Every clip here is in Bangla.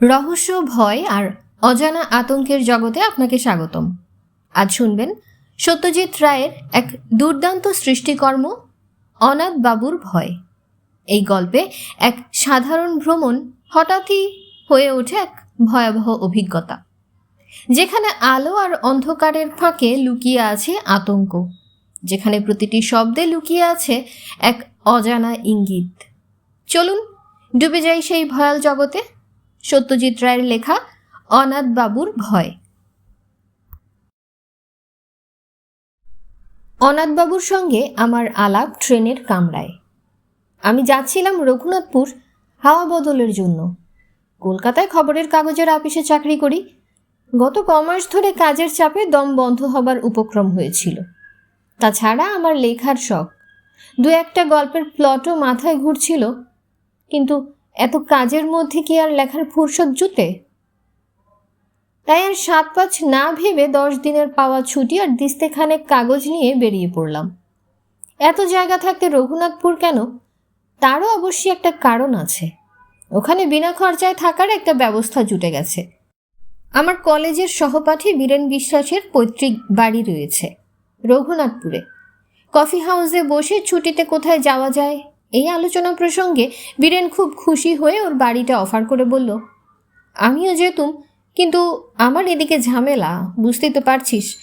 রহস্য, ভয় আর অজানা আতঙ্কের জগতে আপনাকে স্বাগতম। আজ শুনবেন সত্যজিৎ রায়ের এক দুর্দান্ত সৃষ্টিকর্ম, অনাথ বাবুর ভয়। এই গল্পে এক সাধারণ ভ্রমণ হঠাৎই হয়ে ওঠে এক ভয়াবহ অভিজ্ঞতা, যেখানে আলো আর অন্ধকারের ফাঁকে লুকিয়ে আছে আতঙ্ক, যেখানে প্রতিটি শব্দে লুকিয়ে আছে এক অজানা ইঙ্গিত। চলুন, ডুবে যাই সেই ভয়াল জগতে। সত্যজিৎ রায়ের লেখা অনাথ বাবুর ভয়। অনাথবাবুর সঙ্গে আমার আলাপ ট্রেনের কামরায়। আমি যাচ্ছিলাম রঘুনাথপুর হাওয়া বদলের জন্য। কলকাতায় খবরের কাগজের অফিসে চাকরি করি। গত কমাস ধরে কাজের চাপে দম বন্ধ হবার উপক্রম হয়েছিল। তাছাড়া আমার লেখার শখ। দু একটা গল্পের প্লটও মাথায় ঘুরছিল। কিন্তু এত কাজের মধ্যে কি আর লেখার ফুরসত জুতে তাই আর সাত পাঁচ না ভেবে দশ দিনের পাওয়া ছুটি আর দিস্তেখানেক কাগজ নিয়ে বেরিয়ে পড়লাম। এত জায়গা থাকতে রঘুনাথপুর কেন? তারও অবশ্যই একটা কারণ আছে। ওখানে বিনা খরচায় থাকার একটা ব্যবস্থা জুটে গেছে। আমার কলেজের সহপাঠী বীরেন বিশ্বাসের পৈতৃক বাড়ি রয়েছে রঘুনাথপুরে। কফি হাউসে বসে ছুটিতে কোথায় যাওয়া যায়? এই আলোচনা প্রসঙ্গে বীরেন খুব খুশি হয়ে ওর বাড়িটা অফার করে বলল, আমিও যেতুম, কিন্তু আমার এদিকে ঝামেলা বুঝতেই তো পারছিস।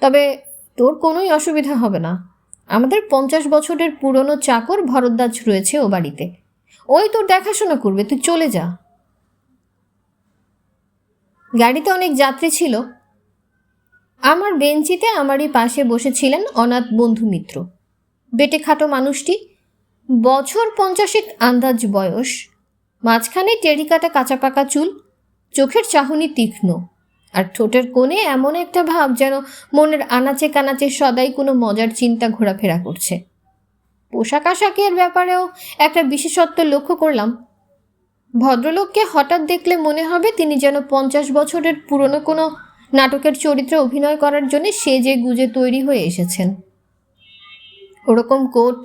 তবে তোর কোনোই অসুবিধা হবে না। আমাদের পঞ্চাশ বছরের পুরনো চাকর ভরদ্বাজ রয়েছে ও বাড়িতে। ওই তোর দেখাশোনা করবে, তুই চলে যা। গাড়িতে অনেক যাত্রী ছিল। আমার বেঞ্চিতে আমারই পাশে বসেছিলেন অনাথ বন্ধু মিত্র। বেটে খাটো মানুষটি বছর পঞ্চাশেক আন্দাজ বয়স, মাঝখানে টেরিকাটা কাঁচা পাকা চুল, চোখের চাহনি তীক্ষ্ণ, আর ঠোঁটের কোণে এমন একটা ভাব যেন মনের আনাচে কানাচে সদাই কোনো মজার চিন্তা ঘোরাফেরা করছে। পোশাক আশাকের ব্যাপারেও একটা বিশেষত্ব লক্ষ্য করলাম। ভদ্রলোককে হঠাৎ দেখলে মনে হবে তিনি যেন পঞ্চাশ বছরের পুরনো কোনো নাটকের চরিত্রে অভিনয় করার জন্য সেজে গুজে তৈরি হয়ে এসেছেন। ওরকম কোট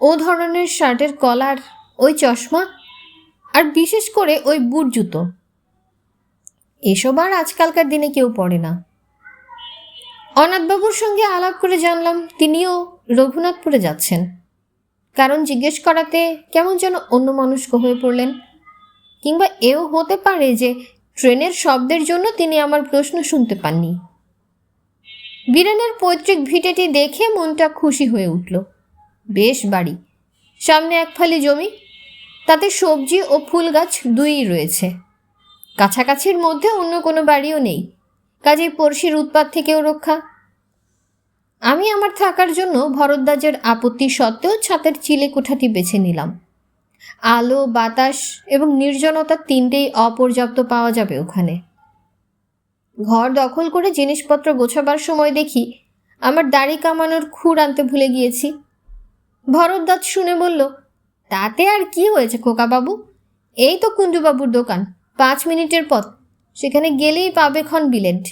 ও ধরনের শার্টের কলার, ওই চশমা, আর বিশেষ করে ওই বুট জুতো। এসব আর আজকালকার দিনে কেউ পড়ে না। অনাথবাবুর সঙ্গে আলাপ করে জানলাম তিনিও রঘুনাথপুরে যাচ্ছেন। কারণ জিজ্ঞেস করাতে কেমন যেন অন্য মানুষকে হয়ে পড়লেন। কিংবা এও হতে পারে যে ট্রেনের শব্দের জন্য তিনি আমার প্রশ্ন শুনতে পাননি। বীরেনের পৈতৃক ভিটেটি দেখে মনটা খুশি হয়ে উঠল। বেশ বাড়ি। সামনে এক ফালি জমি। তাতে সবজি ও ফুল গাছ দুইই রয়েছে। কাছাকাছির মধ্যে অন্য কোনো বাড়িও নেই। কাজেই পড়শির উৎপাত থেকেও রক্ষা। আমি আমার থাকার জন্য ভরদ্বাজের আপত্তি সত্ত্বেও ছাতের চিলে কোঠাটি বেছে নিলাম। আলো, বাতাস এবং নির্জনতা তিনটেই অপর্যাপ্ত পাওয়া যাবে ওখানে। ঘর দখল করে জিনিসপত্র গোছাবার সময় দেখি আমার দাড়ি কামানোর খুর আনতে ভুলে গিয়েছি। ভরদ্বাজ শুনে বলল, তাতে আর কি হয়েছে খোকাবাবু? এই তো কুঞ্জুবাবুর দোকান, পাঁচ মিনিটের পথ, সেখানে গেলেই পাবে খন বিলেট।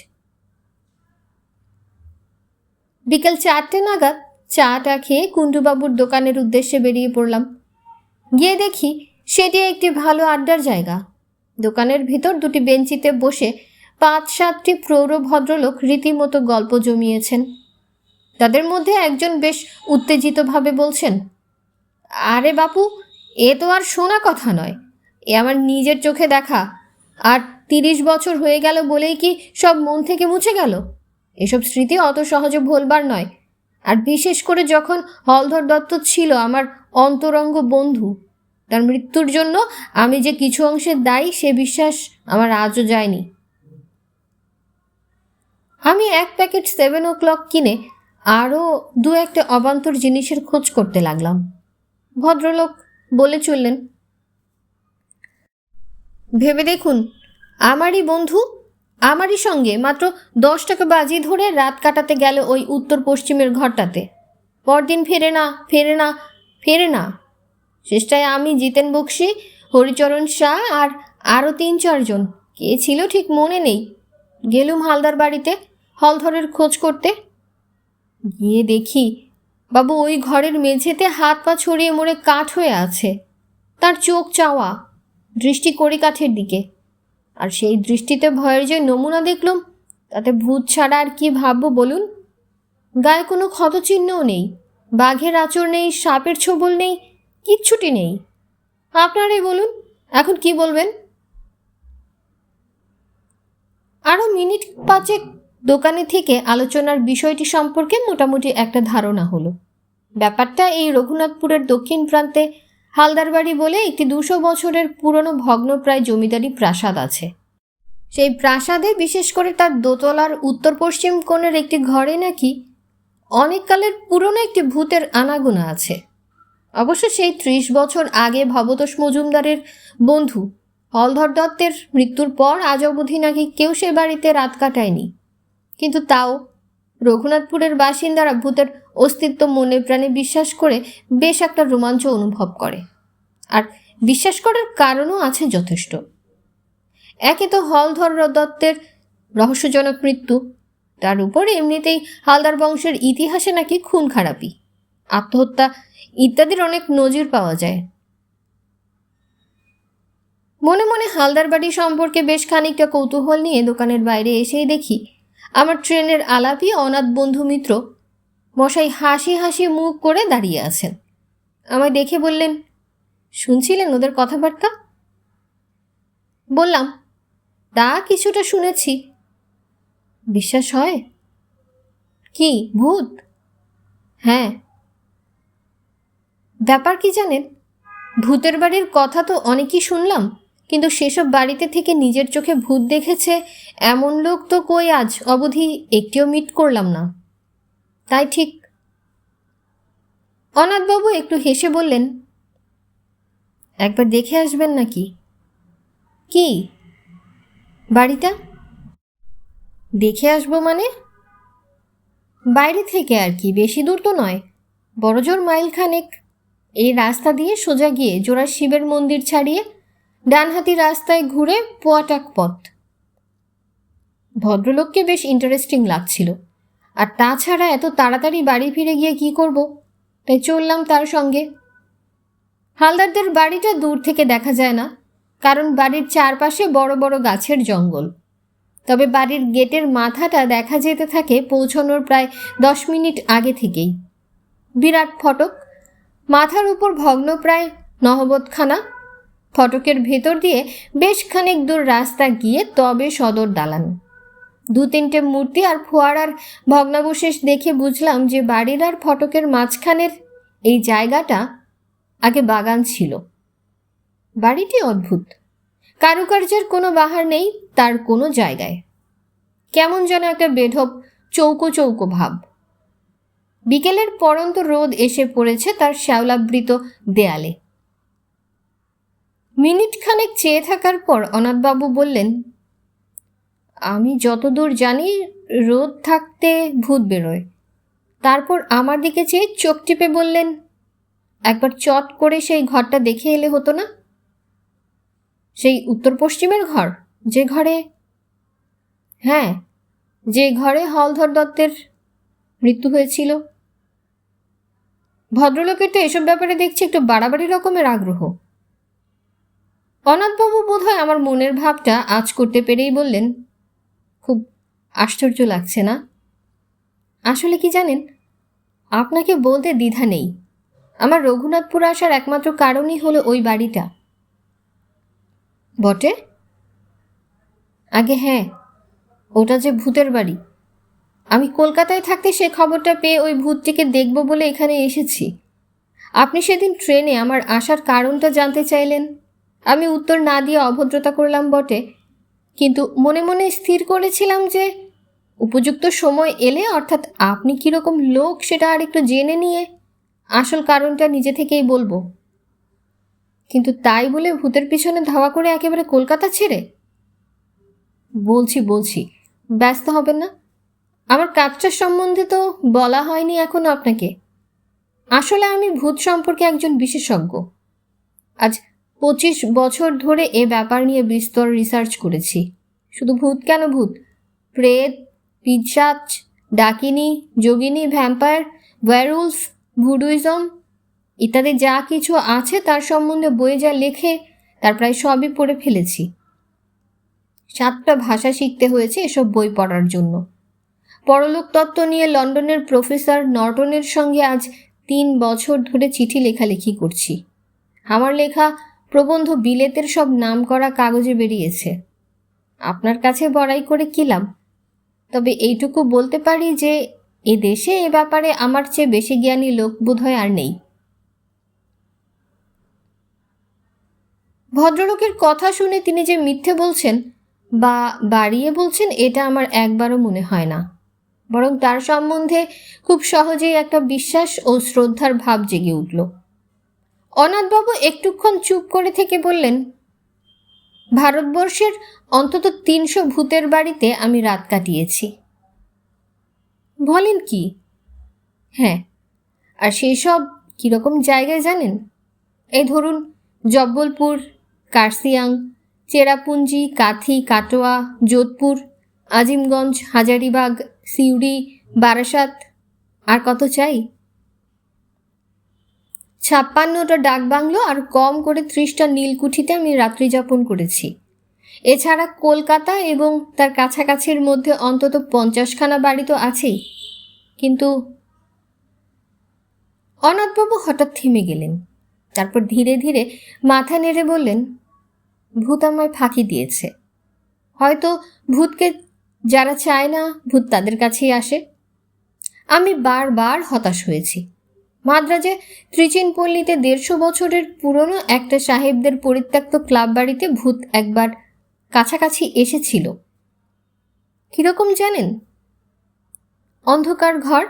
বিকেল চারটে নাগাদ চাটা খেয়ে কুণ্ডুবাবুর দোকানের উদ্দেশ্যে বেরিয়ে পড়লাম। গিয়ে দেখি সেটি একটি ভালো আড্ডার জায়গা। দোকানের ভিতর দুটি বেঞ্চিতে বসে পাঁচ সাতটি প্রৌঢ় ভদ্রলোক রীতিমতো গল্প জমিয়েছেন। তাদের মধ্যে একজন বেশ উত্তেজিতভাবে বলছেন, আরে বাপু, এ তো আর শোনা কথা নয়। এ আমার নিজের চোখে দেখা। আর তিরিশ বছর হয়ে গেল বলেই কি সব মন থেকে মুছে গেল? এসব স্মৃতি অত সহজে ভোলবার নয়। আর বিশেষ করে যখন হলধর দত্ত ছিল আমার অন্তরঙ্গ বন্ধু, তার মৃত্যুর জন্য আমি যে কিছু অংশে দায়ী সে বিশ্বাস আমার আজও যায়নি। আমি এক প্যাকেট সেভেন ও ক্লক কিনে আরও দু একটা অবান্তর জিনিসের খোঁজ করতে লাগলাম। ভদ্রলোক বলে চললেন, ভেবে দেখুন, আমারই বন্ধু, আমারই সঙ্গে মাত্র দশ টাকা বাজি ধরে রাত কাটাতে গেল ওই উত্তর পশ্চিমের ঘরটাতে। পরদিন ফেরে না ফেরে না ফেরে না। শেষটায় আমি, জিতেন বক্সি, হরিচরণ শাহ আর আরও তিন চারজন কে ছিল ঠিক মনে নেই। গেলুম হালদার বাড়িতে হলধরের খোঁজ করতে গিয়ে দেখি বাবু ওই ঘরের মেঝেতে হাত পা ছড়িয়ে মোড়ে কাঠ হয়ে আছে। তার চোখ চাওয়া, দৃষ্টি কড়ি কাঠের দিকে। আর সেই দৃষ্টিতে ভয়ের যে নমুনা দেখলাম, তাতে ভূত ছাড়া আর কি ভাববো বলুন? গায়ে কোনো ক্ষতচিহ্নও নেই, বাঘের আঁচড় নেই, সাপের ছোবল নেই, কিচ্ছুটি নেই। আপনারাই বলুন, এখন কি বলবেন? আরও মিনিট পাঁচেক দোকানে থেকে আলোচনার বিষয়টি সম্পর্কে মোটামুটি একটা ধারণা হলো। ব্যাপারটা এই রঘুনাথপুরের দক্ষিণ প্রান্তে হালদার বাড়ি বলে একটি দুশো বছরের পুরনো ভগ্নপ্রায় জমিদারি প্রাসাদ আছে। সেই প্রাসাদে বিশেষ করে তার দোতলার উত্তর পশ্চিম কোণের একটি ঘরে নাকি অনেককালের পুরনো একটি ভূতের আনাগোনা আছে। অবশ্য সেই ত্রিশ বছর আগে ভবতোষ মজুমদারের বন্ধু হলধর দত্তের মৃত্যুর পর আজ অবধি নাকি কেউ সে বাড়িতে রাত কাটায়নি। কিন্তু তাও রঘুনাথপুরের বাসিন্দারা ভূতের অস্তিত্ব মনে প্রাণে বিশ্বাস করে বেশ একটা রোমাঞ্চ অনুভব করে। আর বিশ্বাস করার কারণও আছে যথেষ্ট। একে তো হলধর দত্তের রহস্যজনক মৃত্যু, তার উপর এমনিতেই হালদার বংশের ইতিহাসে নাকি খুন খারাপি আত্মহত্যা ইত্যাদির অনেক নজির পাওয়া যায়। মনে মনে হালদার বাড়ি সম্পর্কে বেশ খানিকটা কৌতূহল নিয়ে দোকানের বাইরে এসেই দেখি আমার ট্রেনের আলাপি অনাথ বন্ধু মিত্র মশাই হাসি হাসি মুখ করে দাঁড়িয়ে আছেন। আমায় দেখে বললেন, শুনছিলেন ওদের কথাবার্তা? বললাম, তা কিছুটা শুনেছি। বিশ্বাস হয়? কি, ভূত? হ্যাঁ। ব্যাপার কি জানেন? ভূতের বাড়ির কথা তো অনেকই শুনলাম। কিন্তু সেসব বাড়িতে থেকে নিজের চোখে ভূত দেখেছে, এমন লোক তো কই আজ? অবধি একটিও মিট করলাম না। তাই ঠিক। অনাথবাবু একটু হেসে বললেন, একবার দেখে আসবেন নাকি? কি? বাড়িটা? দেখে আসব মানে? বাইরে থেকে আর কি, বেশি দূর তো নয়। বড়জোর মাইল খানেক। এই রাস্তা দিয়ে সোজা গিয়ে জোড়া শিবের মন্দির ছাড়িয়ে ডানহাতি রাস্তায় ঘুরে পোয়াটাক পথ। ভদ্রলোককে বেশ ইন্টারেস্টিং লাগছিল। আর তাছাড়া এত তাড়াতাড়ি বাড়ি ফিরে গিয়ে কি করব? তাই চললাম তার সঙ্গে। হালদারদের বাড়িটা দূর থেকে দেখা যায় না, কারণ বাড়ির চারপাশে বড় বড় গাছের জঙ্গল। তবে বাড়ির গেটের মাথাটা দেখা যেতে থাকে পৌঁছানোর প্রায় দশ মিনিট আগে থেকেই। বিরাট ফটক, মাথার উপর ভগ্নপ্রায় নহবতখানা। ফটকের ভেতর দিয়ে বেশ খানিক দূর রাস্তা গিয়ে তবে সদর দালান। দু তিনটে মূর্তি আর ফোয়ারার ভগ্নাবশেষ দেখে বুঝলাম যে বাড়ির আর ফটকের মাঝখানের এই জায়গাটা আগে বাগান ছিল। বাড়িটি অদ্ভুত। কারুকার্যের কোনো বাহার নেই তার কোনো জায়গায়। কেমন যেন একটা বেঢপ, চৌকো চৌকো ভাব। বিকেলের পরন্ত রোদ এসে পড়েছে তার শ্যাওলাবৃত দেয়ালে। মিনিট খানেক চেয়ে থাকার পর অনাথবাবু বললেন, আমি যতদূর জানি রোদ থাকতে ভূত বেরোয়। তারপর আমার দিকে চেয়ে চোখ টিপে বললেন, একবার চট করে সেই ঘরটা দেখে এলে হতো না? সেই উত্তর পশ্চিমের ঘর? যে ঘরে? হ্যাঁ যে ঘরে হলধর দত্তের মৃত্যু হয়েছিল। ভদ্রলোকের তো এসব ব্যাপারে দেখছি একটু বাড়াবাড়ি রকমের আগ্রহ। অনাথবাবু বোধহয় আমার মনের ভাবটা আজ করতে পেরেই বললেন, খুব আশ্চর্য লাগছে না? আসলে কি জানেন, আপনাকে বলতে দ্বিধা নেই। আমার রঘুনাথপুর আসার একমাত্র কারণই হলো ওই বাড়িটা। বটে? আগে হ্যাঁ ওটা যে ভূতের বাড়ি। আমি কলকাতায় থাকতে সে খবরটা পেয়ে ওই ভূতটিকে দেখব বলে এখানে এসেছি। আপনি সেদিন ট্রেনে আমার আসার কারণটা জানতে চাইলেন? আমি উত্তর না দিয়ে অভদ্রতা করলাম বটে। কিন্তু মনে মনে স্থির করেছিলাম যে উপযুক্ত সময় এলে অর্থাৎ আপনি কীরকম লোক সেটা আর একটু জেনে নিয়ে আসল কারণটা নিজে থেকেই বলব। কিন্তু তাই বলে ভূতের পিছনে ধাওয়া করে একেবারে কলকাতা ছেড়ে? বলছি বলছি, ব্যস্ত হবেন না। আমার কাজটার সম্বন্ধে তো বলা হয়নি এখনও আপনাকে। আসলে আমি ভূত সম্পর্কে একজন বিশেষজ্ঞ। আজ পঁচিশ বছর ধরে এ ব্যাপার নিয়ে বিস্তর রিসার্চ করেছি। শুধু ভূত কেন ভূত? প্রেত পিজাচ ডাকিনী, যোগিনী ভ্যাম্পায়ার ওয়ারুলফ ভুডুইজম ইত্যাদি যা কিছু আছে তার সম্বন্ধে বইয়ে যা লেখে তার প্রায় সবই পড়ে ফেলেছি। সাতটা ভাষা শিখতে হয়েছে এসব বই পড়ার জন্য। পরলোক তত্ত্ব নিয়ে লন্ডনের প্রফেসর নর্টনের সঙ্গে আজ তিন বছর ধরে চিঠি লেখালেখি করছি। আমার লেখা প্রবন্ধ বিলেতের সব নাম করা কাগজে বেরিয়েছে। আপনার কাছে বড়াই করে কি লাভ তবে এইটুকু বলতে পারি যে, এ দেশে এ ব্যাপারে আমার চেয়ে বেশি জ্ঞানী লোক বোধহয় আর নেই। ভদ্রলোকের কথা শুনে তিনি যে মিথ্যে বলছেন বা বাড়িয়ে বলছেন, এটা আমার একবারও মনে হয় না। বরং তার সম্বন্ধে খুব সহজেই একটা বিশ্বাস ও শ্রদ্ধার ভাব জেগে উঠল। অনাথবাবু একটুক্ষণ চুপ করে থেকে বললেন, ভারতবর্ষের অন্তত তিনশো ভূতের বাড়িতে আমি রাত কাটিয়েছি। বলেন কি? হ্যাঁ আর সেই সব কীরকম জায়গায় জানেন? এই ধরুন, জব্বলপুর, কার্সিয়াং, চেরাপুঞ্জি, কাথি, কাটোয়া, যোধপুর, আজিমগঞ্জ, হাজারিবাগ, সিউড়ি, বারাসাত, আর কত চাই? ছাপ্পান্নটা ডাকবাংলো আর কম করে ত্রিশটা নীলকুঠিতে আমি রাত্রি যাপন করেছি। এছাড়া কলকাতা এবং তার কাছাকাছির মধ্যে অন্তত পঞ্চাশখানা বাড়ি তো আছেই। কিন্তু অনাথবাবু হঠাৎ থেমে গেলেন। তারপর ধীরে ধীরে মাথা নেড়ে বললেন, ভূত আমায় ফাঁকি দিয়েছে। হয়তো ভূতকে যারা চায় না, ভূত তাদের কাছেই আসে। আমি বারবার হতাশ হয়েছি। মাদ্রাজে ত্রিচিনপল্লীতে দেড়শো বছরের পুরনো একটা সাহেবদের পরিত্যক্ত ক্লাব বাড়িতে ভূত একবার কাছাকাছি এসেছিল। কীরকম জানেন? অন্ধকার ঘর,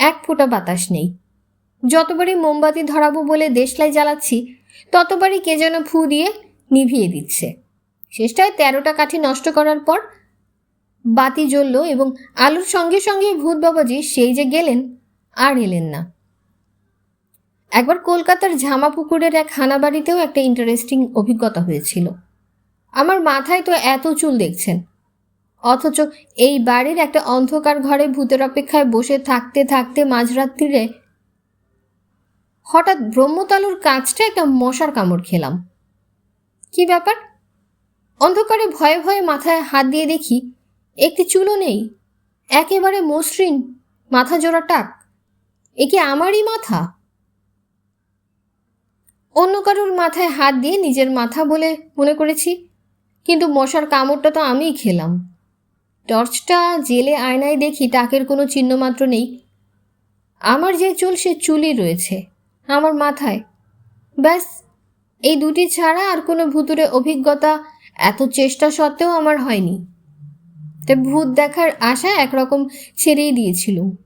এক ফোঁটা বাতাস নেই। যতবারই মোমবাতি ধরাবো বলে দেশলাই জ্বালাচ্ছি, ততবারই কে যেন ফু দিয়ে নিভিয়ে দিচ্ছে। শেষটায় তেরোটা কাঠি নষ্ট করার পর বাতি জ্বলল এবং আলোর সঙ্গে সঙ্গে ভূত বাবাজি সেই যে গেলেন, আর এলেন না। একবার কলকাতার ঝামাপুকুরের এক হানাবাড়িতেও একটা ইন্টারেস্টিং অভিজ্ঞতা হয়েছিল। আমার মাথায় তো এত চুল দেখছেন। অথচ এই বাড়ির একটা অন্ধকার ঘরে ভূতের অপেক্ষায় বসে থাকতে থাকতে মাঝরাত্রিরে হঠাৎ ব্রহ্মতালুর কাজটা একটা মশার কামড় খেলাম। কি ব্যাপার? অন্ধকারে ভয়ে ভয়ে মাথায় হাত দিয়ে দেখি, একটি চুলও নেই। একেবারে মসৃণ মাথা জোড়া টাক। এ কি আমারই মাথা? অন্য কারোর মাথায় হাত দিয়ে নিজের মাথা বলে মনে করেছি। কিন্তু মশার কামড়টা তো আমিই খেলাম। টর্চটা জেলে আয়নায় দেখি টাকের কোনো চিহ্নমাত্র নেই। আমার যে চুল, সে চুলই রয়েছে, আমার মাথায়। ব্যাস, এই দুটি ছাড়া আর কোনো ভুতুরে অভিজ্ঞতা এত চেষ্টা সত্ত্বেও আমার হয়নি। তাই ভূত দেখার আশা একরকম ছেড়েই দিয়েছিলুম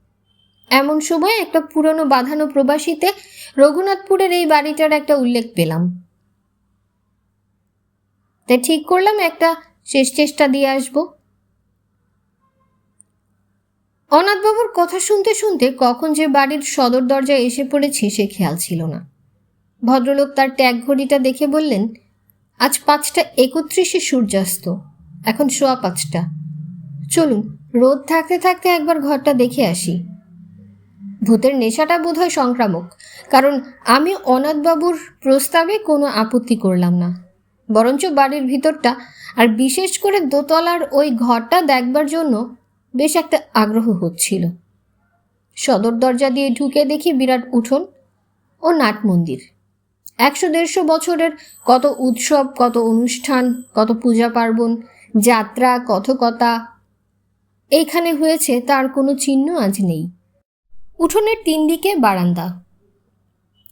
এমন সময় একটা পুরনো বাঁধানো প্রবাসীতে রঘুনাথপুরের এই বাড়িটার একটা উল্লেখ পেলাম। তাই ঠিক করলাম, একটা শেষ চেষ্টা দিয়ে আসব। অনাথবাবুর কথা শুনতে শুনতে কখন যে বাড়ির সদর দরজায় এসে পড়েছি সে খেয়াল ছিল না। ভদ্রলোক তার ট্যাগ ঘড়িটা দেখে বললেন, আজ পাঁচটা একত্রিশে সূর্যাস্ত, এখন সোয়া পাঁচটা। চলুন, রোদ থাকতে থাকতে একবার ঘরটা দেখে আসি। ভূতের নেশাটা বোধহয় সংক্রামক। কারণ আমি অনাথবাবুর প্রস্তাবে কোনো আপত্তি করলাম না। বরঞ্চ বাড়ির ভিতরটা আর বিশেষ করে দোতলার ওই ঘরটা দেখবার জন্য বেশ একটা আগ্রহ হচ্ছিল। সদর দরজা দিয়ে ঢুকে দেখি বিরাট উঠোন ও নাট মন্দির। একশো দেড়শো বছরের কত উৎসব, কত অনুষ্ঠান, কত পূজা পার্বণ, যাত্রা, কথকতা, এইখানে হয়েছে তার কোনো চিহ্ন আজ নেই। উঠোনের তিন দিকে বারান্দা।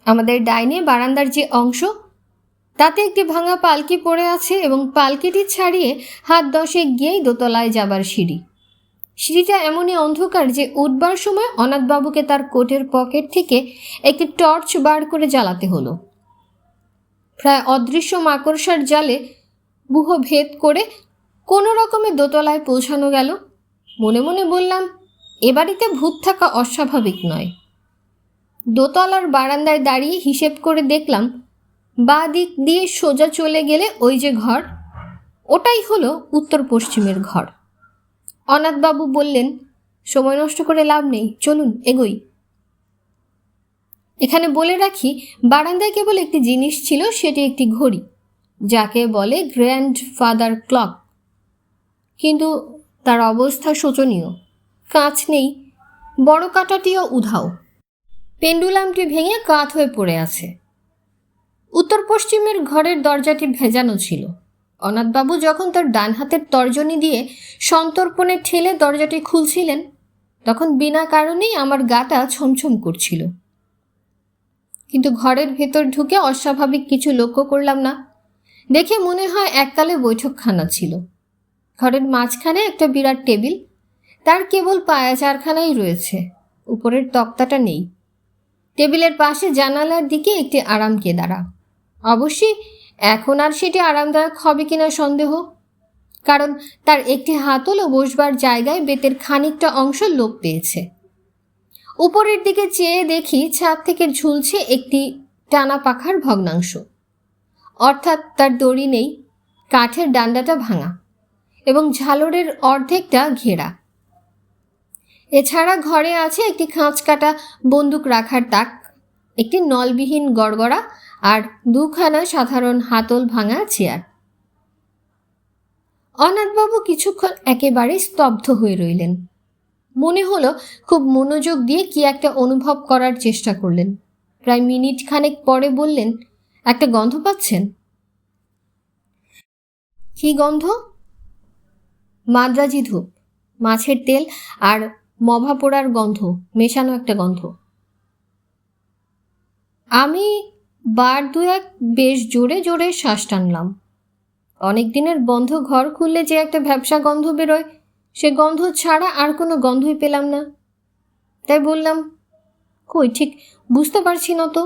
আমাদের ডাইনে বারান্দার যে অংশ, তাতে একটি ভাঙা পালকি পড়ে আছে এবং পালকিটি ছাড়িয়ে হাত দশে গিয়েই দোতলায় যাবার সিঁড়ি। সিঁড়িটা এমনই অন্ধকার যে উঠবার সময় অনাথবাবুকে তার কোটের পকেট থেকে একটি টর্চ বার করে জ্বালাতে হলো। প্রায় অদৃশ্য মাকড়সার জালে বুহ ভেদ করে কোনো রকমে দোতলায় পৌঁছানো গেল। মনে মনে বললাম এ বাড়িতে ভূত থাকা অস্বাভাবিক নয়। দোতলার বারান্দায় দাঁড়িয়ে হিসেব করে দেখলাম, বা দিক দিয়ে সোজা চলে গেলে ওই যে ঘর, ওটাই হলো উত্তর পশ্চিমের ঘর। অনাথবাবু বললেন, সময় নষ্ট করে লাভ নেই, চলুন, এগোই। এখানে বলে রাখি, বারান্দায় কেবল একটি জিনিস ছিল, সেটি একটি ঘড়ি, যাকে বলে গ্র্যান্ড ফাদার ক্লক। কিন্তু তার অবস্থা শোচনীয়। কাঁচ নেই, বড় কাঁটাটিও উধাও। পেন্ডুলামটি ভেঙে কাত হয়ে পড়ে আছে। উত্তর পশ্চিমের ঘরের দরজাটি ভেজানো ছিল। অনাথবাবু যখন তার ডান হাতের তর্জনী দিয়ে সন্তর্পণে ঠেলে দরজাটি খুলছিলেন, তখন বিনা কারণেই আমার গাটা ছমছম করছিল। কিন্তু ঘরের ভেতর ঢুকে অস্বাভাবিক কিছু লক্ষ্য করলাম না। দেখে মনে হয় এককালে বৈঠকখানা ছিল। ঘরের মাঝখানে একটা বিরাট টেবিল তার কেবল পায়া চারখানাই রয়েছে। উপরের তক্তাটা নেই। টেবিলের পাশে জানালার দিকে একটি আরাম কেদারা। অবশ্যই এখন আর সেটি আরামদায়ক হবে কিনা সন্দেহ? কারণ তার একটি হাতল ও বসবার জায়গায় বেতের খানিকটা অংশ লোপ পেয়েছে। উপরের দিকে চেয়ে দেখি ছাদ থেকে ঝুলছে একটি টানা পাখার ভগ্নাংশ। অর্থাৎ তার দড়ি নেই, কাঠের ডান্ডাটা ভাঙা এবং ঝালরের অর্ধেকটা ঘেরা। এছাড়া ঘরে আছে একটি খাঁচ কাটা বন্দুক রাখার তাক, একটি নলবিহীন গড়গড়া আর দুখানা সাধারণ হাতল ভাঙা চেয়ার। অনাথবাবু কিছুক্ষণ একেবারে স্তব্ধ হয়ে রইলেন। মনে হলো খুব মনোযোগ দিয়ে কি একটা অনুভব করার চেষ্টা করলেন। প্রায় মিনিট খানেক পরে বললেন, একটা গন্ধ পাচ্ছেন? কি গন্ধ? মাদ্রাজি ধূপ, মাছের তেল আর মভা পোড়ার গন্ধ, মেশানো একটা গন্ধ। আমি বার দু এক বেশ জোরে জোরে শ্বাস টানলাম। অনেক দিনের বন্ধ ঘর খুললে যে একটা ব্যবসা গন্ধ বেরোয়, সে গন্ধ ছাড়া আর কোনো গন্ধই পেলাম না। তাই বললাম, কই, ঠিক বুঝতে পারছি না তো?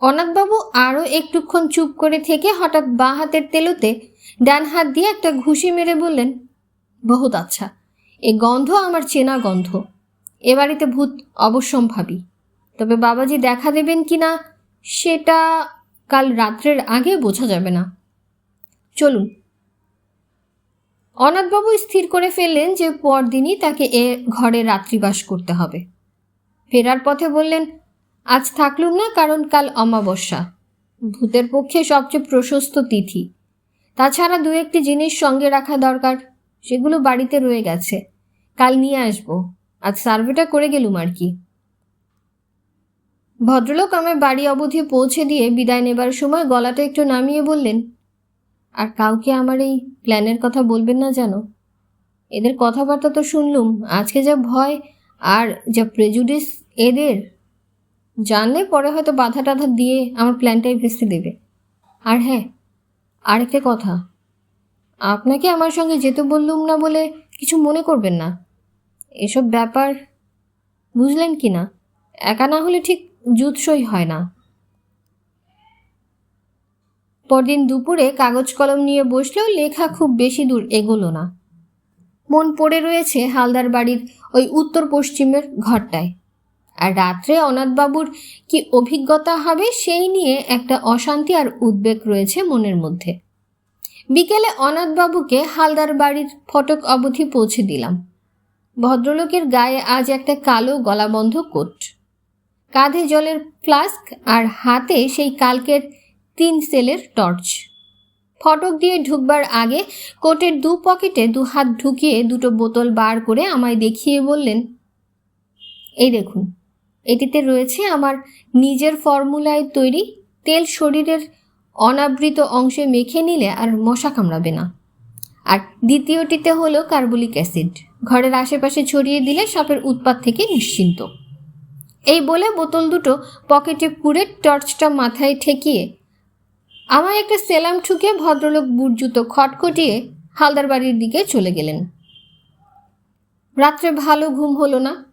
অনাথবাবু আরও একটুক্ষণ চুপ করে থেকে হঠাৎ বাঁ হাতের তেলোতে ডান হাত দিয়ে একটা ঘুষি মেরে বললেন, বহুত আচ্ছা। এ গন্ধ আমার চেনা গন্ধ। এ বাড়িতে ভূত অবশ্যম্ভাবী। তবে বাবাজি দেখা দেবেন কি না, সেটা কাল রাত্রের আগে বোঝা যাবে না। চলুন। অনাথবাবু স্থির করে ফেললেন যে পরদিনই তাকে এ ঘরে রাত্রিবাস করতে হবে। ফেরার পথে বললেন, আজ থাকলুম না, কারণ কাল অমাবস্যা। ভূতের পক্ষে সবচেয়ে প্রশস্ত তিথি। তাছাড়া দু একটি জিনিস সঙ্গে রাখা দরকার, সেগুলো বাড়িতে রয়ে গেছে। কাল নিয়ে আসব। আজ সার্ভেটা করে গেলুম আর কি। ভদ্রলোক আমার বাড়ি অবধি পৌঁছে দিয়ে বিদায় নেবার সময় গলাটা একটু নামিয়ে বললেন, আর কাউকে আমার এই প্ল্যানের কথা বলবেন না যেন এদের কথাবার্তা তো শুনলুম। আজকে যা ভয় আর যা প্রেজুডিস এদের, জানলে পরে হয়তো বাধা টাধা দিয়ে আমার প্ল্যানটাই ভেস্তে দেবে। আর হ্যাঁ আরেকটা কথা। আপনাকে আমার সঙ্গে যেতে বললুম না বলে কিছু মনে করবেন না। এসব ব্যাপার বুঝলেন কি না? একা না হলে ঠিক জুৎসই হয় না। পরদিন দুপুরে কাগজ কলম নিয়ে বসলেও লেখা খুব বেশি দূর এগোলো না। মন পড়ে রয়েছে হালদার বাড়ির ওই উত্তর পশ্চিমের ঘরটায়। আর রাত্রে অনাথবাবুর কি অভিজ্ঞতা হবে সেই নিয়ে একটা অশান্তি আর উদ্বেগ রয়েছে মনের মধ্যে। বিকেলে অনাথবাবুকে হালদার বাড়ির ফটক অবধি পৌঁছে দিলাম। ভদ্রলোকের গায়ে আজ একটা কালো গলাবন্ধ কোট। কাঁধে জলের ফ্লাস্ক আর হাতে সেই কালকের তিন সেলের টর্চ। ফটক দিয়ে ঢুকবার আগে কোটের দু পকেটে দু হাত ঢুকিয়ে দুটো বোতল বার করে আমায় দেখিয়ে বললেন, এই দেখুন, এটিতে রয়েছে আমার নিজের ফর্মুলায় তৈরি তেল শরীরের অনাবৃত অংশে মেখে নিলে আর মশা কামড়াবে না। আর দ্বিতীয়টিতে হলো কার্বলিক অ্যাসিড। ঘরের আশেপাশে ছড়িয়ে দিলে সাপের উৎপাত থেকে নিশ্চিন্ত। এই বলে বোতল দুটো পকেটে পুরে টর্চটা মাথায় ঠেকিয়ে আমায় একটা সেলাম ঠুকে ভদ্রলোক বুট জুতো খটখটিয়ে হালদার বাড়ির দিকে চলে গেলেন। রাত্রে ভালো ঘুম হলো না।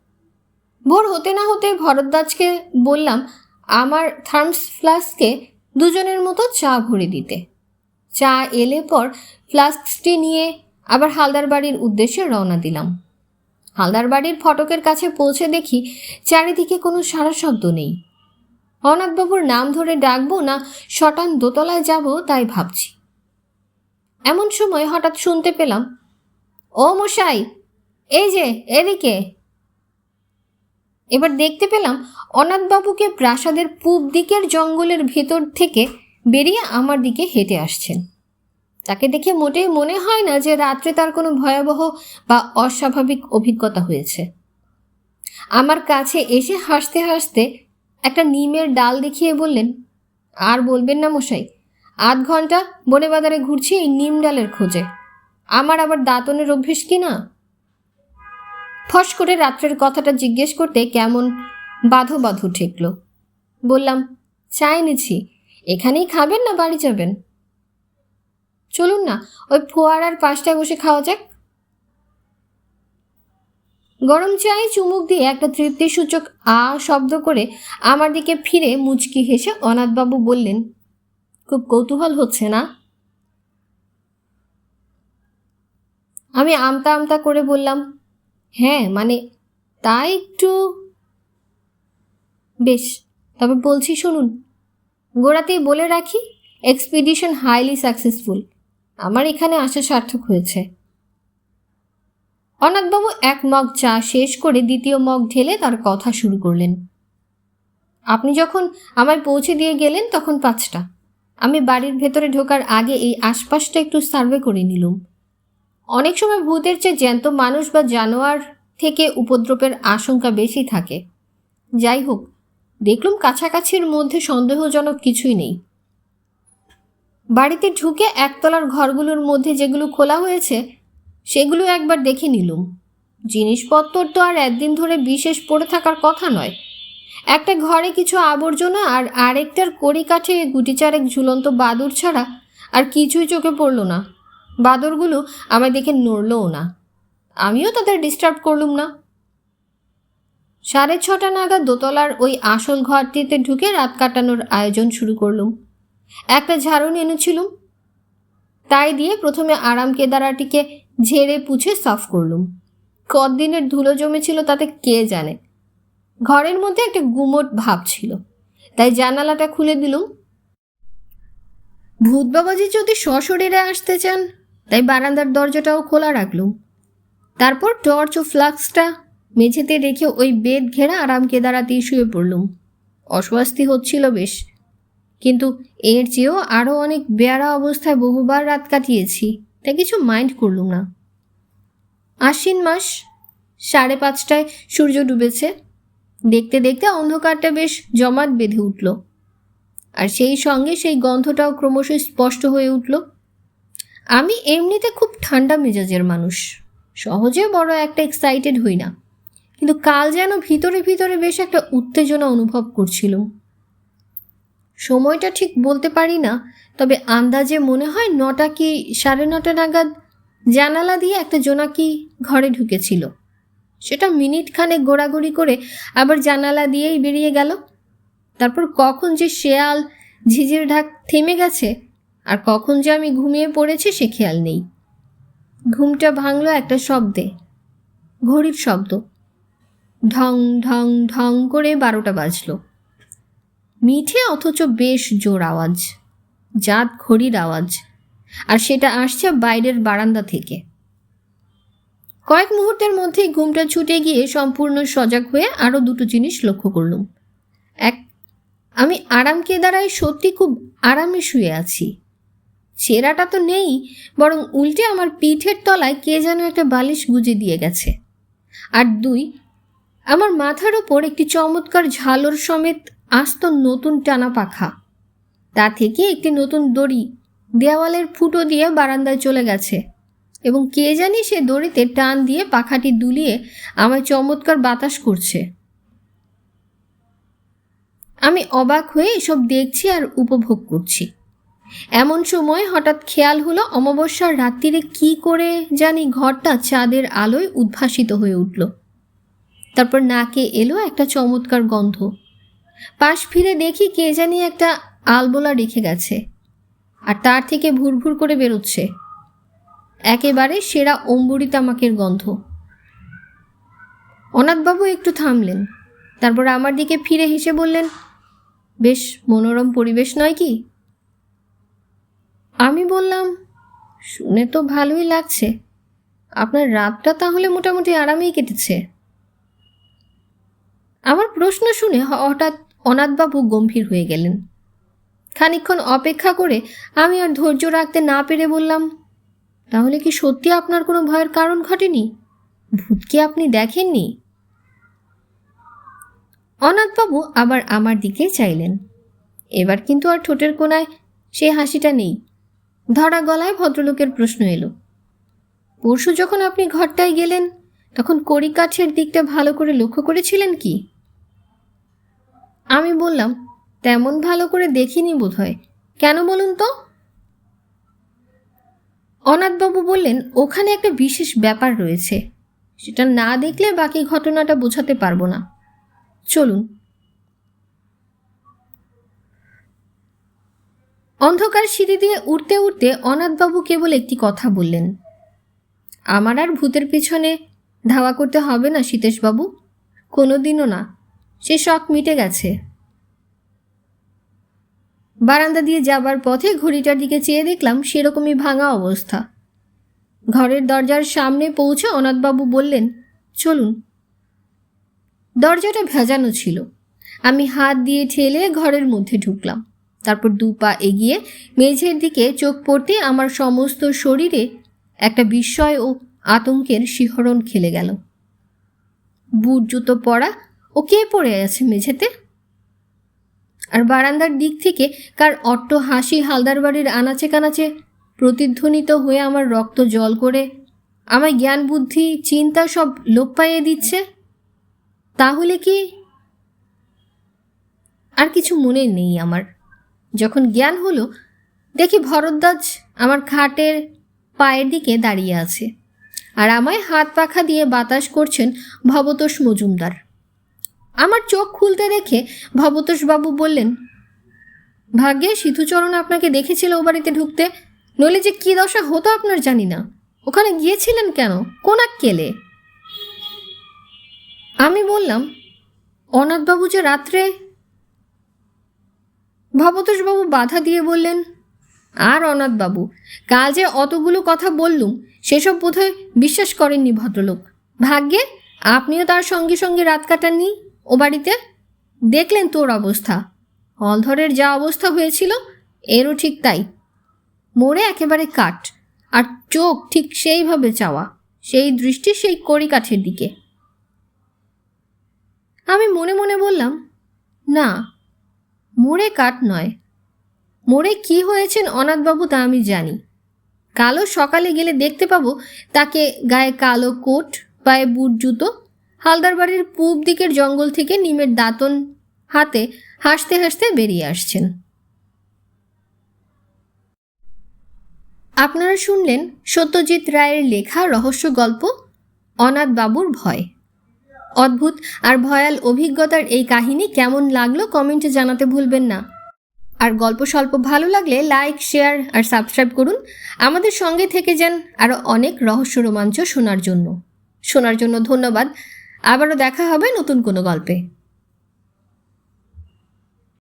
ভোর হতে না হতে ভরদ্বাজকে বললাম, আমার থার্মস ফ্লাস্কে দুজনের মতো চা ভরে দিতে। চা এলে পর ফ্লাস্কটি নিয়ে আবার হালদার বাড়ির উদ্দেশ্যে রওনা দিলাম। হালদার বাড়ির ফটকের কাছে পৌঁছে দেখি চারিদিকে কোনো সারা শব্দ নেই। অনাথবাবুর নাম ধরে ডাকবো না শটান দোতলায় যাব তাই ভাবছি। এমন সময় হঠাৎ শুনতে পেলাম, ও মশাই, এই যে, এদিকে। এবার দেখতে পেলাম অনাথবাবুকে প্রাসাদের পূব দিকের জঙ্গলের ভেতর থেকে বেরিয়ে আমার দিকে হেঁটে আসছেন। তাকে দেখে মোটেই মনে হয় না যে রাত্রে তার কোনো ভয়াবহ বা অস্বাভাবিক অভিজ্ঞতা হয়েছে। আমার কাছে এসে হাসতে হাসতে একটা নিমের ডাল দেখিয়ে বললেন, আর বলবেন না মশাই, আধ ঘণ্টা বনে বাজারে ঘুরছি এই নিম ডালের খোঁজে। আমার আবার দাঁতনের অভ্যেস কি না? ফস করে রাত্রের কথাটা জিজ্ঞেস করতে কেমন বাধো বাধো ঠেকল। বললাম চা এনেছি এখানেই খাবেন না বাড়ি যাবেন? চলুন না, ওই ফোয়ারার পাশটায় বসে খাওয়া যাক। গরম চায়ে চুমুক দিয়ে একটা তৃপ্তিসূচক আ শব্দ করে আমার দিকে ফিরে মুচকি হেসে অনাথবাবু বললেন, খুব কৌতূহল হচ্ছে না? আমি আমতা আমতা করে বললাম হ্যাঁ মানে তা একটু, বেশ, তবে বলছি শুনুন গোড়াতেই বলে রাখি এক্সপিডিশন হাইলি সাকসেসফুল আমার এখানে আসা সার্থক হয়েছে। অনাথবাবু এক মগ চা শেষ করে দ্বিতীয় মগ ঢেলে তার কথা শুরু করলেন। আপনি যখন আমায় পৌঁছে দিয়ে গেলেন তখন পাঁচটা। আমি বাড়ির ভেতরে ঢোকার আগে এই আশপাশটা একটু সার্ভে করে নিলুম। অনেক সময় ভূতের চেয়ে জ্যান্ত মানুষ বা জানোয়ার থেকে উপদ্রবের আশঙ্কা বেশি থাকে। যাই হোক দেখলুম কাছাকাছির মধ্যে সন্দেহজনক কিছুই নেই। বাড়িতে ঢুকে একতলার ঘরগুলোর মধ্যে যেগুলো খোলা হয়েছে, সেগুলো একবার দেখে নিলুম। জিনিসপত্র তো আর একদিন ধরে বিশেষ পড়ে থাকার কথা নয়। একটা ঘরে কিছু আবর্জনা আর আরেকটার কড়ি কাঠে গুটি চারেক ঝুলন্ত বাদুর ছাড়া আর কিছুই চোখে পড়ল না। বাদরগুলো আমায় দেখে নড়লও না। আমিও তাদের ডিস্টার্ব করলুম না। সাড়ে ছটা নাগাদ দোতলার ওই আসল ঘরটিতে ঢুকে রাত কাটানোর আয়োজন শুরু করলুম। একটা ঝাড়ুন এনেছিলুম। তাই দিয়ে প্রথমে আরাম কেদারাটিকে ঝেড়ে পুছে সাফ করলুম। কদিনের ধুলো জমেছিল তাতে কে জানে? ঘরের মধ্যে একটা গুমট ভাব ছিল। তাই জানালাটা খুলে দিলুম। ভূত বাবাজি যদি সশরীরে আসতে চান, তাই বারান্দার দরজাটাও খোলা রাখলুম। তারপর টর্চ ও ফ্লাক্সটা মেঝেতে রেখে ওই বেদ ঘেরা আরাম কেদারাতেই শুয়ে পড়লুম। অস্বস্তি হচ্ছিল বেশ। কিন্তু এর চেয়েও আরও অনেক বেয়ারা অবস্থায় বহুবার রাত কাটিয়েছি তাই কিছু মাইন্ড করলুম না। আশ্বিন মাস সাড়ে পাঁচটায় সূর্য ডুবেছে। দেখতে দেখতে অন্ধকারটা বেশ জমাট বেঁধে উঠল। আর সেই সঙ্গে সেই গন্ধটাও ক্রমশ স্পষ্ট হয়ে উঠল। আমি এমনিতে খুব ঠান্ডা মেজাজের মানুষ। সহজে বড় একটা এক্সাইটেড হই না। কিন্তু কাল যেন ভিতরে ভিতরে বেশ একটা উত্তেজনা অনুভব করছিলাম সময়টা ঠিক বলতে পারি না, তবে আন্দাজে মনে হয় নটা কি সাড়ে নটা নাগাদ জানালা দিয়ে একটা জোনাকি ঘরে ঢুকেছিল। সেটা মিনিট খানেক গোড়াগড়ি করে আবার জানালা দিয়েই বেরিয়ে গেল। তারপর কখন যে শেয়াল ঝিঝির ঢাক থেমে গেছে আর কখন যে আমি ঘুমিয়ে পড়েছি সে খেয়াল নেই। ঘুমটা ভাঙলো একটা শব্দে, ঘড়ির শব্দ। ঢং ঢং ঢং করে বারোটা বাজল। মিঠে অথচ বেশ জোর আওয়াজ, জাত ঘড়ির আওয়াজ, আর সেটা আসছে বাইরের বারান্দা থেকে। কয়েক মুহূর্তের মধ্যেই ঘুমটা ছুটে গিয়ে সম্পূর্ণ সজাগ হয়ে আরও দুটো জিনিস লক্ষ্য করলুম। এক, আমি আরাম কেদারায় সত্যি খুব আরামে শুয়ে আছি। সেরাটা তো নেই, বরং উল্টে আমার পিঠের তলায় কে যেন একটা বালিশ গুজে দিয়ে গেছে। আর দুই আমার মাথার ওপর একটি চমৎকার ঝালর সমেত আস্ত নতুন টানা পাখা। তা থেকে একটি নতুন দড়ি দেওয়ালের ফুটো দিয়ে বারান্দায় চলে গেছে এবং কে জানি সে দড়িতে টান দিয়ে পাখাটি দুলিয়ে আমায় চমৎকার বাতাস করছে। আমি অবাক হয়ে এসব দেখছি আর উপভোগ করছি। এমন সময় হঠাৎ খেয়াল হলো অমাবস্যার রাত্রিরে কি করে জানি ঘরটা চাঁদের আলোয় উদ্ভাসিত হয়ে উঠল। তারপর নাকে এলো একটা চমৎকার গন্ধ। পাশ ফিরে দেখি কে জানি একটা আলবোলা রেখে গেছে, আর তার থেকে ভুরভুর করে বেরোচ্ছে। একেবারে সেরা অম্বুরি তামাকের গন্ধ। অনাথবাবু একটু থামলেন, তারপর আমার দিকে ফিরে হেসে বললেন, বেশ মনোরম পরিবেশ নয় কি? আমি বললাম, শুনে তো ভালোই লাগছে। আপনার রাতটা তাহলে মোটামুটি আরামেই কেটেছে। প্রশ্ন শুনে হঠাৎ অনাথবাবু গম্ভীর হয়ে গেলেন। খানিকক্ষণ অপেক্ষা করে আমি আর ধৈর্য রাখতে না পেরে বললাম, তাহলে কি সত্যি আপনার কোনো ভয়ের কারণ ঘটেনি? ভূতকে আপনি দেখেননি? অনাথবাবু আবার আমার দিকে চাইলেন। এবার কিন্তু আর ঠোঁটের কোনায় সে হাসিটা নেই। ধরা গলায় ভদ্রলোকের প্রশ্ন এলো, পরশু যখন আপনি ঘরটায় গেলেন, তখন কড়ি কাঠের দিকটা ভালো করে লক্ষ্য করেছিলেন কি? আমি বললাম, তেমন ভালো করে দেখিনি বোধ হয় কেন বলুন তো? অনাথবাবু বললেন, ওখানে একটা বিশেষ ব্যাপার রয়েছে। সেটা না দেখলে বাকি ঘটনাটা বোঝাতে পারব না। চলুন। অন্ধকার সিঁড়ি দিয়ে উঠতে উঠতে অনাথবাবু কেবল একটি কথা বললেন, আমার আর ভূতের পিছনে ধাওয়া করতে হবে না সীতেশবাবু কোনো দিনও না। সে শখ মিটে গেছে। বারান্দা দিয়ে যাবার পথে ঘড়িটার দিকে চেয়ে দেখলাম সেরকমই ভাঙা অবস্থা। ঘরের দরজার সামনে পৌঁছে অনাথবাবু বললেন, চলুন। দরজাটা ভেজানো ছিল। আমি হাত দিয়ে ঠেলে ঘরের মধ্যে ঢুকলাম। তারপর দু পা এগিয়ে মেঝের দিকে চোখ পড়তে আমার সমস্ত শরীরে একটা বিস্ময় ও আতঙ্কের শিহরণ খেলে গেল। বুট জুতো পরা ও কে পড়ে আছে মেঝেতে? আর বারান্দার দিক থেকে কার অট্ট হাসি হালদার বাড়ির আনাচে কানাচে প্রতিধ্বনিত হয়ে আমার রক্ত জল করে আমার জ্ঞান, বুদ্ধি, চিন্তা সব লোপ পাইয়ে দিচ্ছে? তাহলে কি আর কিছু মনে নেই আমার। যখন জ্ঞান হলো, দেখি ভরদ্বাজ আমার খাটের পায়ের দিকে দাঁড়িয়ে আছে। আর আমায় হাত পাখা দিয়ে বাতাস করছেন ভবতোষ মজুমদার। আমার চোখ খুলতে দেখে ভবতোষবাবু বললেন, ভাগ্যে সিধুচরণ আপনাকে দেখেছিল ও বাড়িতে ঢুকতে। নইলে যে কী দশা হতো আপনার জানি না। ওখানে গিয়েছিলেন কেন? কোন কেলে আমি বললাম, অনাথবাবু যে রাত্রে? ভবতোষবাবু বাধা দিয়ে বললেন, আর অনাথবাবু, কাল যে অতগুলো কথা বললুম, সেসব বোধহয় বিশ্বাস করেননি ভদ্রলোক। ভাগ্যে, আপনিও তার সঙ্গে সঙ্গে রাত কাটাননি? ও বাড়িতে? দেখলেন তোর অবস্থা। হলধরের যা অবস্থা হয়েছিল, এরও ঠিক তাই। মোড়ে একেবারে কাঠ, আর চোখ ঠিক সেইভাবে চাওয়া, সেই দৃষ্টি সেই কড়িকাঠের দিকে। আমি মনে মনে বললাম, না, মোড়ে কাঠ নয়। মোড়ে কি হয়েছেন অনাথবাবু তা আমি জানি। কালো সকালে গেলে দেখতে পাবো তাকে গায়ে কালো কোট, পায়ে বুট জুতো হালদার বাড়ির পূব দিকের জঙ্গল থেকে নিমের দাঁতন হাতে হাসতে হাসতে বেরিয়ে আসছেন। আপনারা শুনলেন সত্যজিৎ রায়ের লেখা রহস্য গল্প, অনাথ বাবুর ভয়। অদ্ভুত আর ভয়াল অভিজ্ঞতার এই কাহিনী কেমন লাগল কমেন্টে জানাতে ভুলবেন না। আর গল্প স্বল্প ভালো লাগলে লাইক, শেয়ার আর সাবস্ক্রাইব করুন। আমাদের সঙ্গে থেকে যান আরও অনেক রহস্য রোমাঞ্চ শোনার জন্য। শোনার জন্য ধন্যবাদ। আবারও দেখা হবে নতুন কোনো গল্পে।